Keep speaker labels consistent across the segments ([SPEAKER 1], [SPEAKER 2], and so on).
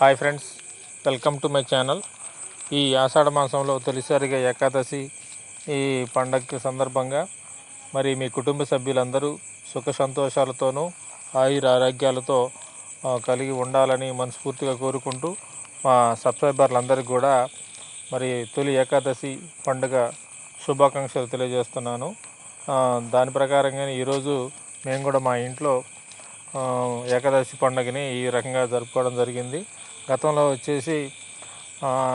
[SPEAKER 1] Hi friends welcome to my channel. ఈ ఆషాఢ మాసంలో తొలిసారిగా ఏకాదశి ఈ పండగ సందర్భంగా మరి మీ కుటుంబ సభ్యులందరూ సుఖ సంతోషాలతోనూ ఆయుర ఆరోగ్యాలతో కలిగి ఉండాలని మనస్ఫూర్తిగా కోరుకుంటూ మా సబ్స్క్రైబర్లందరికీ కూడా మరి తొలి ఏకాదశి పండుగ శుభాకాంక్షలు తెలియజేస్తున్నాను. దాని ప్రకారంగానే ఈరోజు మేము కూడా మా ఇంట్లో ఏకాదశి పండుగని ఈ రకంగా జరుపుకోవడం జరిగింది. గతంలో వచ్చేసి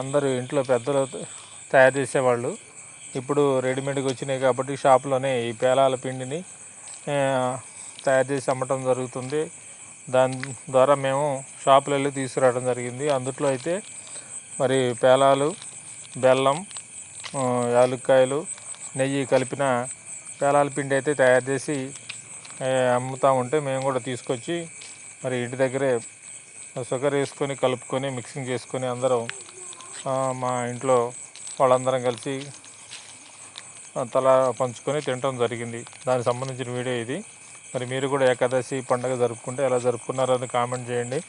[SPEAKER 1] అందరూ ఇంట్లో పెద్దలు తయారు చేసేవాళ్ళు. ఇప్పుడు రెడీమేడ్గా వచ్చినాయి కాబట్టి షాప్లోనే ఈ పేలాల పిండిని తయారు చేసి అమ్మటం జరుగుతుంది. దాని ద్వారా మేము షాపులు వెళ్ళి తీసుకురావడం జరిగింది. అందుట్లో అయితే మరి పేలాలు బెల్లం యాలుక్కాయలు నెయ్యి కలిపిన పేలాల పిండి అయితే తయారు చేసి అమ్ముతా ఉంటే మేము కూడా తీసుకొచ్చి మరి ఇంటి దగ్గరే షుగర్ వేసుకొని కలుపుకొని మిక్సింగ్ చేసుకొని అందరం మా ఇంట్లో వాళ్ళందరం కలిసి తల పంచుకొని తినటం జరిగింది. దానికి సంబంధించిన వీడియో ఇది. మరి మీరు కూడా ఏకాదశి పండుగ జరుపుకుంటే ఎలా జరుపుకున్నారని కామెంట్ చేయండి.